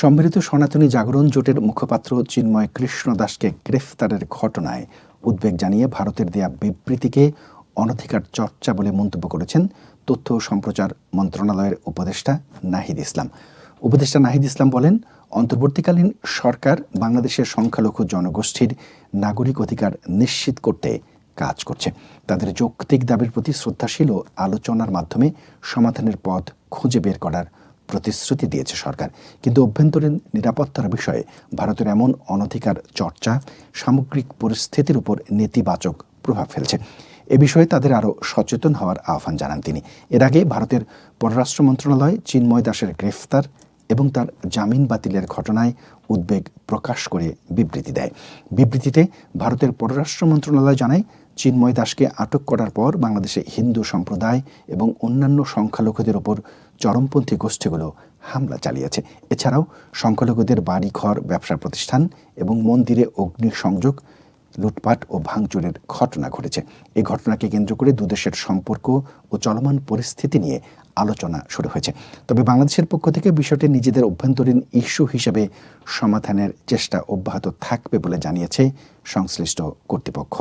সম্মিলিত সনাতনী জাগরণ জোটের মুখপাত্র চিন্ময় কৃষ্ণ দাসকে গ্রেফতারের ঘটনায় উদ্বেগ জানিয়ে ভারতের দেয়া বিবৃতিকে অনধিকার চর্চা বলে মন্তব্য করেছেন তথ্য ও সম্প্রচার মন্ত্রণালয়ের উপদেষ্টা নাহিদ ইসলাম। উপদেষ্টা নাহিদ ইসলাম বলেন, অন্তর্বর্তীকালীন সরকার বাংলাদেশের সংখ্যালঘু জনগোষ্ঠীর নাগরিক অধিকার নিশ্চিত করতে কাজ করছে। তাদের যৌক্তিক দাবির প্রতি শ্রদ্ধাশীল ও আলোচনার মাধ্যমে সমাধানের পথ খুঁজে বের করার প্রতিশ্রুতি দিয়েছে সরকার। কিন্তু অভ্যন্তরীণ নিরাপত্তার বিষয়ে ভারতের এমন অনধিকার চর্চা, সামগ্রিক পরিস্থিতির উপর নেতিবাচক প্রভাব ফেলছে। এ বিষয়ে তাদের আরও সচেতন হওয়ার আহ্বান জানান তিনি। এর আগে ভারতের পররাষ্ট্র মন্ত্রণালয় চিন্ময় দাসের গ্রেফতার এবং তার জামিন বাতিলের ঘটনায় উদ্বেগ প্রকাশ করে বিবৃতি দেয়। বিবৃতিতে ভারতের পররাষ্ট্র মন্ত্রণালয় জানায় চিন্ময় দাসকে আটক করার পর বাংলাদেশে হিন্দু সম্প্রদায় এবং অন্যান্য সংখ্যালঘুদের ওপর চরমপন্থী গোষ্ঠীগুলো হামলা চালিয়েছে। এছাড়াও সংখ্যালঘুদের বাড়িঘর, ব্যবসা প্রতিষ্ঠান এবং মন্দিরে অগ্নিসংযোগ, লুটপাট ও ভাঙচুরের ঘটনা ঘটেছে। এই ঘটনাকে কেন্দ্র করে দুদেশের সম্পর্ক ও চলমান পরিস্থিতি নিয়ে আলোচনা শুরু হয়েছে। তবে বাংলাদেশের পক্ষ থেকে বিষয়টি নিজেদের অভ্যন্তরীণ ইস্যু হিসেবে সমাধানের চেষ্টা অব্যাহত থাকবে বলে জানিয়েছে সংশ্লিষ্ট কর্তৃপক্ষ।